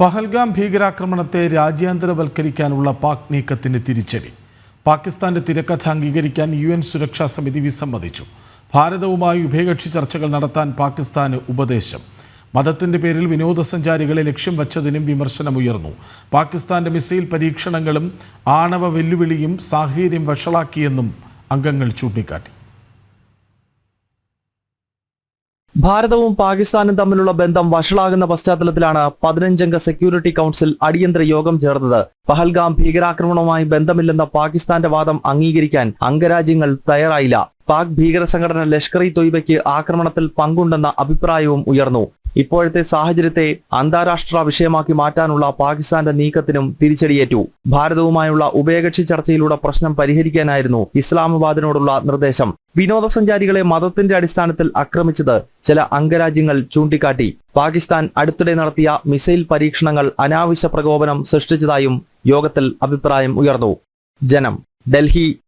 പഹൽഗാം ഭീകരാക്രമണത്തെ രാജ്യാന്തരവൽക്കരിക്കാനുള്ള പാക് നീക്കത്തിന് തിരിച്ചടി. പാകിസ്ഥാന്റെ തിരക്കഥ അംഗീകരിക്കാൻ യു എൻ സുരക്ഷാ സമിതി വിസമ്മതിച്ചു. ഭാരതവുമായി ഉഭയകക്ഷി ചർച്ചകൾ നടത്താൻ പാകിസ്ഥാന് ഉപദേശം. മതത്തിന്റെ പേരിൽ വിനോദസഞ്ചാരികളെ ലക്ഷ്യം വച്ചതിനും വിമർശനമുയർന്നു. പാകിസ്ഥാന്റെ മിസൈൽ പരീക്ഷണങ്ങളും ആണവ വെല്ലുവിളിയും സാഹചര്യം വഷളാക്കിയെന്നും അംഗങ്ങൾ ചൂണ്ടിക്കാട്ടി. ഭാരതവും പാകിസ്ഥാനും തമ്മിലുള്ള ബന്ധം വഷളാകുന്ന പശ്ചാത്തലത്തിലാണ് പതിനഞ്ചംഗ സെക്യൂരിറ്റി കൗൺസിൽ അടിയന്തര യോഗം ചേർന്നത്. പഹൽഗാം ഭീകരാക്രമണവുമായി ബന്ധമില്ലെന്ന പാകിസ്ഥാന്റെ വാദം അംഗീകരിക്കാൻ അംഗരാജ്യങ്ങൾ തയ്യാറായില്ല. പാക് ഭീകര സംഘടന ലഷ്കർ ഇ തൊയ്ബയ്ക്ക് ആക്രമണത്തിൽ പങ്കുണ്ടെന്ന അഭിപ്രായവും ഉയർന്നു. ഇപ്പോഴത്തെ സാഹചര്യത്തെ അന്താരാഷ്ട്ര വിഷയമാക്കി മാറ്റാനുള്ള പാകിസ്ഥാന്റെ നീക്കത്തിനും തിരിച്ചടിയേറ്റു. ഭാരതവുമായുള്ള ഉഭയകക്ഷി ചർച്ചയിലൂടെ പ്രശ്നം പരിഹരിക്കാനായിരുന്നു ഇസ്ലാമാബാദിനോടുള്ള നിർദ്ദേശം. വിനോദസഞ്ചാരികളെ മതത്തിന്റെ അടിസ്ഥാനത്തിൽ ആക്രമിച്ചത് ചില അംഗരാജ്യങ്ങൾ ചൂണ്ടിക്കാട്ടി. പാകിസ്ഥാൻ അടുത്തിടെ നടത്തിയ മിസൈൽ പരീക്ഷണങ്ങൾ അനാവശ്യ പ്രകോപനം സൃഷ്ടിച്ചതായും യോഗത്തിൽ അഭിപ്രായം ഉയർന്നു. ജനം. ഡൽഹി